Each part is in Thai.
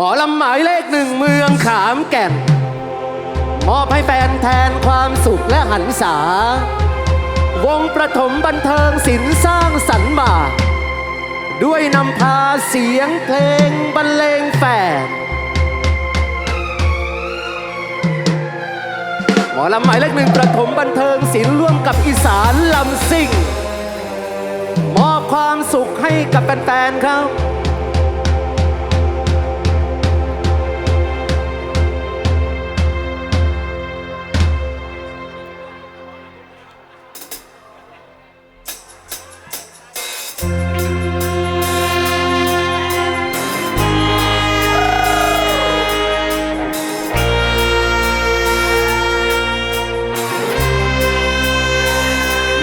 หมอลำหมายเลขหนึ่งเมืองขามแก่น มอบให้แฟนแทนความสุขและหันษาวงประถมบันเทิงศิลป์สร้างสรรค์มา ด้วยนำพาเสียงเพลงบรรเลงแฝดหมอลำหมายเลขหนึ่งประถมบันเทิงศิลป์ร่วมกับอีสานลำซิ่ง มอบความสุขให้กับแฟนๆครับ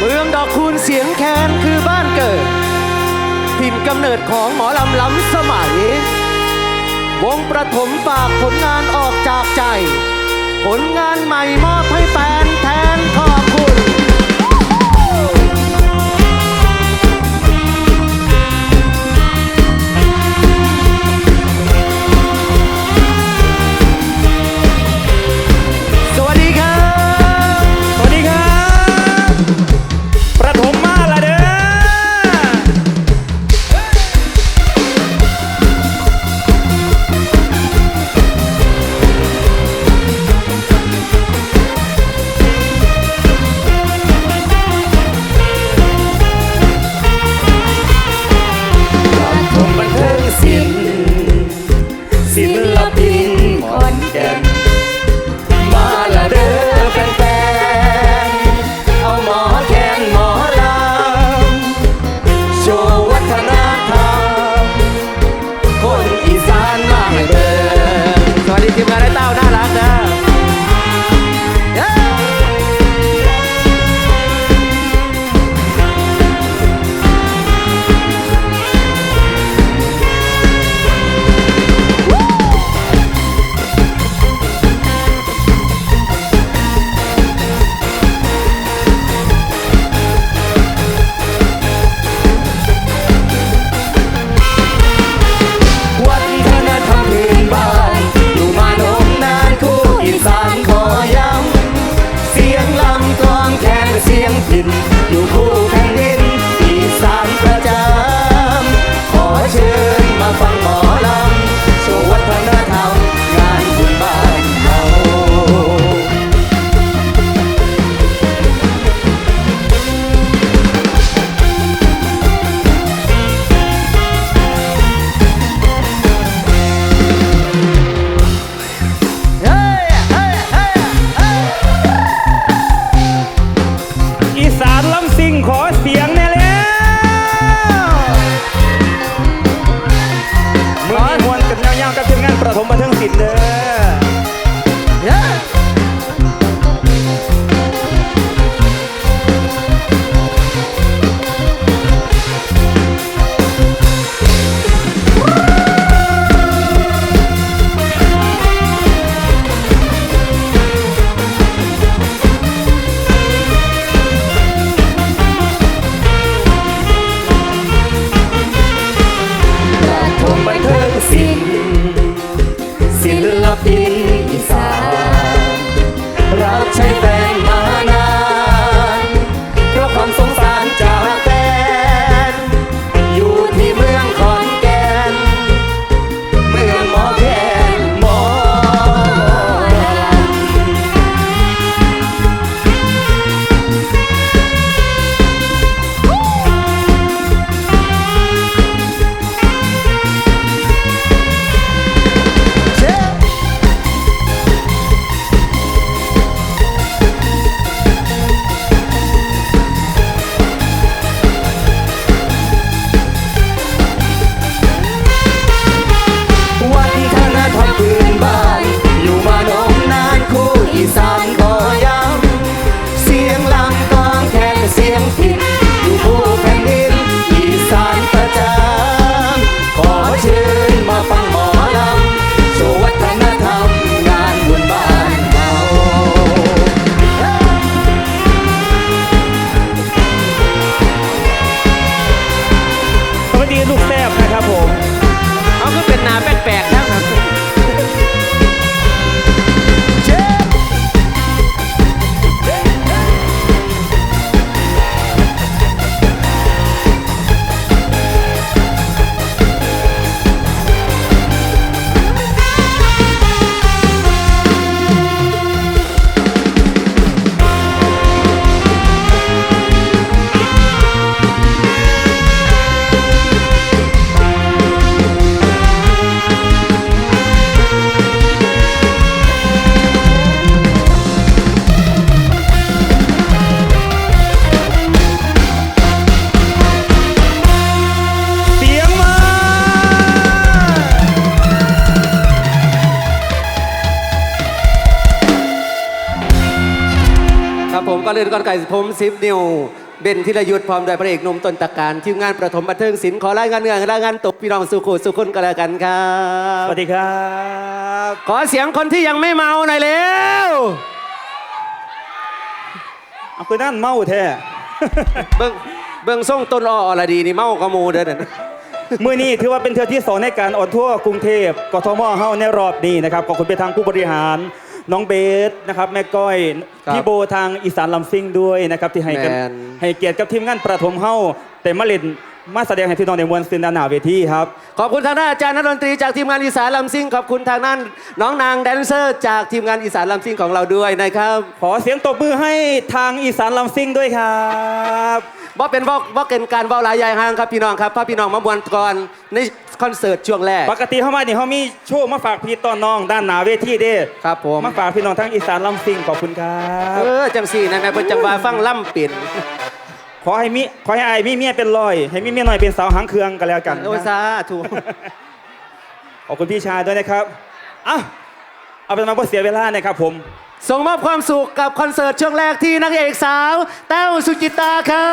มืองดอกคูณเสียงแคนคือบ้านเกิดถิ่นกำเนิดของหมอลำล้ำสมัย วงประถมฝากผลงานออกจากใจ ผลงานใหม่มอบให้แฟนแทนคอ ก่อนอื่นก่อนไก่ผมซิฟนิวเบนธิรยุทธ์พร้อมด้วยพระเอกหนุ่มต้นตะการทีมงานประถมบันเทิงศิลป์ขอรายงานเงื่อนรายงานตกพี่น้องสุขุสุคนกันแล้วกันครัสบวัสดีครับ ขอเสียงคนที่ยังไม่เมาหน่อยเร็วเอาคือนั่นเมาแท้เบิ้งเบิ้งส่งต้นอ้ออรดีนี่เมากระมูเด้อนั่นมื่อนี้ถือว่าเป็นเทือที่สองในการออนทัวร์กรุงเทพกทมเฮาในรอบนี้นะครับขอบคุณไปทางผู้บริหาร น้องเบสนะครับแม่ก้อยครับพี่โบทางอีสานลำซิ่งด้วยนะครับที่ให้กันแมนให้เกียรติกับทีมงานประถมเฮาแต่มาเล่น มาแสดงให้พี่น้องในมวลซินดานหนาเวทีครับ ขอบคุณทางด้านอาจารย์นักดนตรีจากทีมงานอีสานลำซิ่งขอบคุณทางด้านน้องนางแดนเซอร์จากทีมงานอีสานลำซิ่งของเราด้วยนะครับขอเสียงตบมือให้ทางอีสานลำซิ่งด้วยครับว่าเป็นว่าว่าเป็นการเว้าหลายใหญ่ห้างครับพี่น้องครับพาพี่น้องมามวนก่อนในคอนเสิร์ตช่วงแรก ปกติเข้ามานี่เขามีโชว์มาฝากพี่ต้อนน้องด้านหนาเวทีเด้ครับผม มาฝากพี่น้องทั้งอีสานลำซิ่งขอบคุณครับ เออจังสี่นะแม่เพิ่นจังว่าฟังล่ำปิ่น ขอให้มีขอให้อายมีเมียเป็นร้อย ให้มีเมียหน่อยเป็นสาวหางเครืองกันแล้วกันโอ้ยนะ สาธุขอบคุณพี่ชายด้วยนะครับอะเอาเป็นมาเพื่อเสียเวลานะครับผม ส่งมอบความสุขกับคอนเสิร์ตช่วงแรกที่นางเอกสาว แต้วสุจิตาครับ